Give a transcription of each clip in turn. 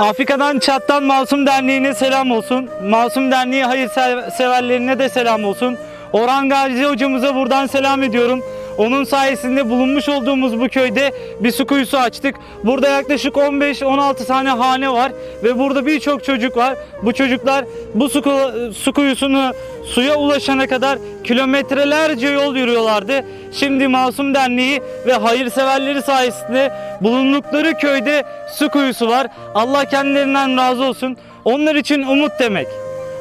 Afrika'dan Çat'tan Masum Derneği'ne selam olsun. Masum Derneği hayırseverlerine de selam olsun. Orhan Gazi hocamıza buradan selam ediyorum. Onun sayesinde bulunmuş olduğumuz bu köyde bir su kuyusu açtık. Burada yaklaşık 15-16 tane hane var ve burada birçok çocuk var. Bu çocuklar bu su, su kuyusunu suya ulaşana kadar kilometrelerce yol yürüyorlardı. Şimdi Masum Derneği ve hayırseverleri sayesinde bulundukları köyde su kuyusu var. Allah kendilerinden razı olsun. Onlar için umut demek.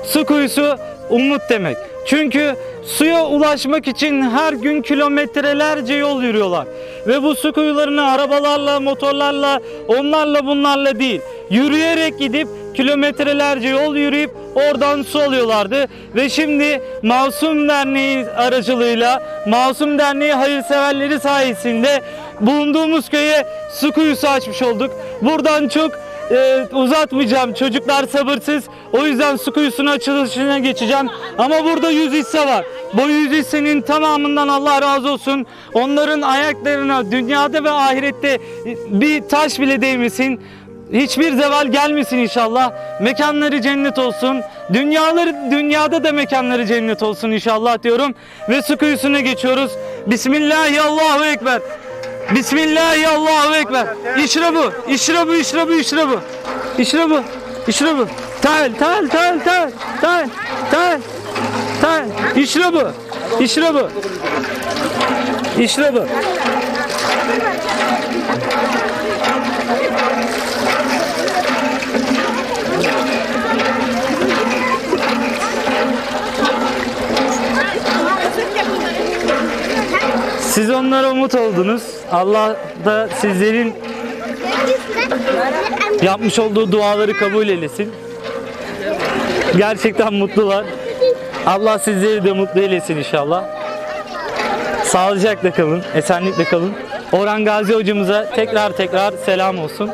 Su kuyusu umut demek. Çünkü suya ulaşmak için her gün kilometrelerce yol yürüyorlar. Ve bu su kuyularını arabalarla, motorlarla, onlarla bunlarla değil, yürüyerek gidip kilometrelerce yol yürüyüp oradan su alıyorlardı. Ve şimdi Masum Derneği aracılığıyla, Masum Derneği hayırseverleri sayesinde bulunduğumuz köye su kuyusu açmış olduk. Buradan çok ee, uzatmayacağım. Çocuklar sabırsız. O yüzden su kuyusunun açılışına geçeceğim. Ama burada yüz hisse var. Bu yüz hissenin tamamından Allah razı olsun. Onların ayaklarına dünyada ve ahirette bir taş bile değmesin. Hiçbir zeval gelmesin inşallah. Mekanları cennet olsun. Dünyaları dünyada da mekanları cennet olsun inşallah diyorum. Ve su kuyusuna geçiyoruz. Bismillahi Allahu ekber. Bismillahi Allahu ekber. İşrabu, işrabu, işrabu, işrabu. İşrabu, işrabu. Tal, tal, tal, tal, tal, tal, tal. İşrabu, işrabu. İşrabu. Siz onlara umut oldunuz. Allah da sizlerin yapmış olduğu duaları kabul eylesin. Gerçekten mutlular. Allah sizleri de mutlu eylesin inşallah. Sağlıcakla kalın, esenlikle kalın. Orhan Gazi hocamıza tekrar tekrar selam olsun.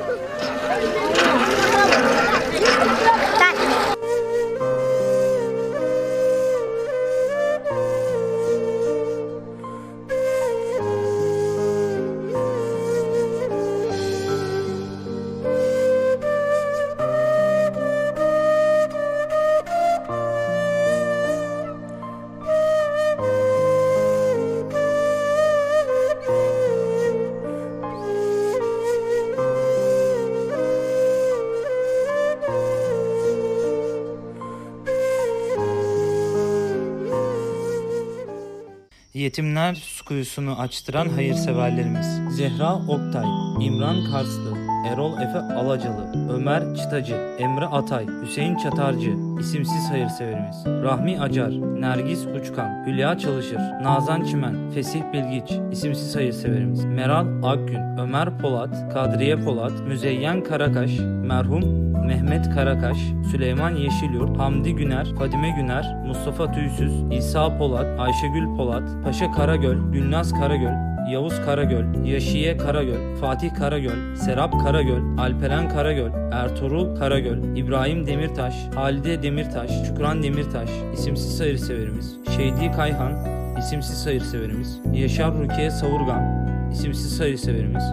Yetimler su kuyusunu açtıran hayırseverlerimiz. Zehra Oktay, İmran Karslı, Erol Efe Alacalı, Ömer Çıtacı, Emre Atay, Hüseyin Çatarcı, isimsiz hayırseverimiz. Rahmi Acar, Nergis Uçkan, Hülya Çalışır, Nazan Çimen, Fesih Bilgiç, isimsiz hayırseverimiz. Meral Akgün, Ömer Polat, Kadriye Polat, Müzeyyen Karakaş, merhum Mehmet Karakaş, Süleyman Yeşilyurt, Hamdi Güner, Fadime Güner, Mustafa Tüysüz, İsa Polat, Ayşegül Polat, Paşa Karagöl, Gülnaz Karagöl, Yavuz Karagöl, Yaşiye Karagöl, Fatih Karagöl, Serap Karagöl, Alperen Karagöl, Ertuğrul Karagöl, İbrahim Demirtaş, Halide Demirtaş, Şükran Demirtaş, isimsiz hayırseverimiz, Şehdi Kayhan, isimsiz hayırseverimiz, Yaşar Rukiye Savurgan, isimsiz hayırseverimiz,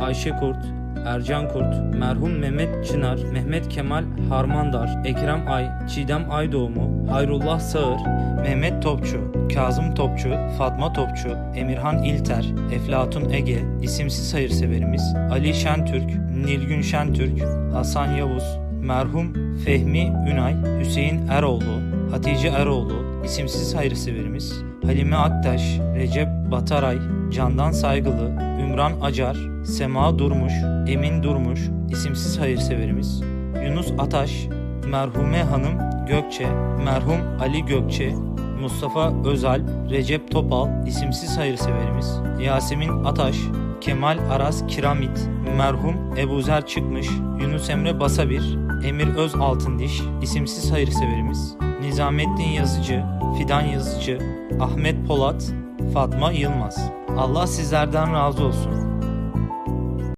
Ayşe Kurt, Ercan Kurt, merhum Mehmet Çınar, Mehmet Kemal Harmandar, Ekrem Ay, Çiğdem Aydoğumu, Hayrullah Sağır, Mehmet Topçu, Kazım Topçu, Fatma Topçu, Emirhan İlter, Eflatun Ege, isimsiz hayırseverimiz, Ali Şentürk, Nilgün Şentürk, Hasan Yavuz, merhum Fehmi Ünay, Hüseyin Eroğlu, Hatice Eroğlu, isimsiz hayırseverimiz, Halime Aktaş, Recep Bataray, Candan Saygılı, Ümran Acar, Sema Durmuş, Emin Durmuş, isimsiz hayırseverimiz, Yunus Ataş, Merhume Hanım Gökçe, merhum Ali Gökçe, Mustafa Özal, Recep Topal, isimsiz hayırseverimiz, Yasemin Ataş, Kemal Aras Kiramit, merhum Ebuzer Çıkmış, Yunus Emre Basabir, Emir Öz Altındiş, isimsiz hayırseverimiz, Nizamettin Yazıcı, Fidan Yazıcı, Ahmet Polat, Fatma Yılmaz. Allah sizlerden razı olsun.